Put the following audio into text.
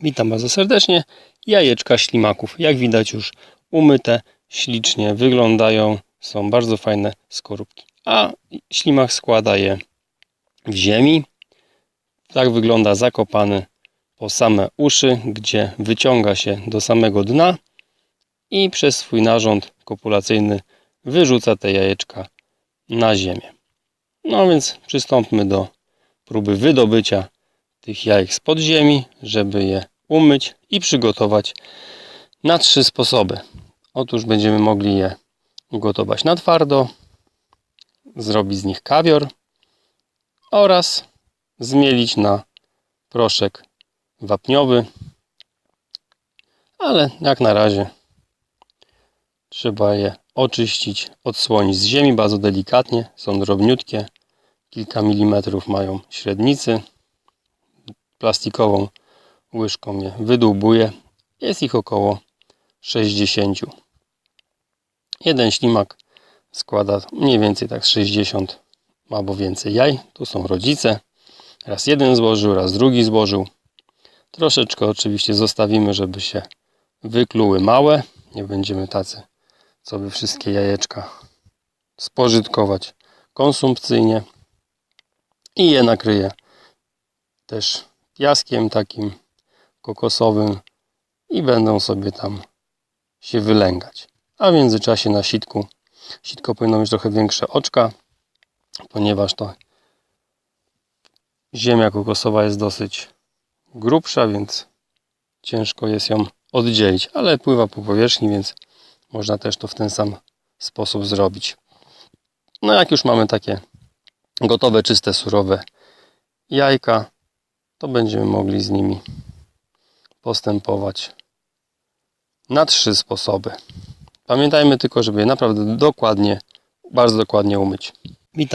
Witam bardzo serdecznie. Jajeczka ślimaków. Jak widać już umyte, ślicznie wyglądają. Są bardzo fajne skorupki. A ślimak składa je w ziemi. Tak wygląda zakopany po same uszy, gdzie wyciąga się do samego dna i przez swój narząd kopulacyjny wyrzuca te jajeczka na ziemię. No więc przystąpmy do próby wydobycia tych jajek z podziemi, żeby je umyć i przygotować na trzy sposoby. Otóż będziemy mogli je ugotować na twardo, zrobić z nich kawior oraz zmielić na proszek wapniowy. Ale jak na razie trzeba je oczyścić, odsłonić z ziemi bardzo delikatnie. Są drobniutkie, kilka milimetrów mają średnicy plastikową łyżką je wydłubuję. Jest ich około 60. Jeden ślimak składa mniej więcej tak 60 albo więcej jaj. Tu są rodzice. Raz jeden złożył, raz drugi złożył. Troszeczkę oczywiście zostawimy, żeby się wykluły małe. Nie będziemy tacy, co by wszystkie jajeczka spożytkować konsumpcyjnie. I je nakryję też piaskiem takim kokosowym i będą sobie tam się wylęgać. A w międzyczasie na sitku, sitko powinno mieć trochę większe oczka, ponieważ to ziemia kokosowa jest dosyć grubsza, więc ciężko jest ją oddzielić, ale pływa po powierzchni, więc można też to w ten sam sposób zrobić. No jak już mamy takie gotowe, czyste, surowe jajka, to będziemy mogli z nimi postępować na trzy sposoby. Pamiętajmy tylko, żeby je naprawdę dokładnie, bardzo dokładnie umyć.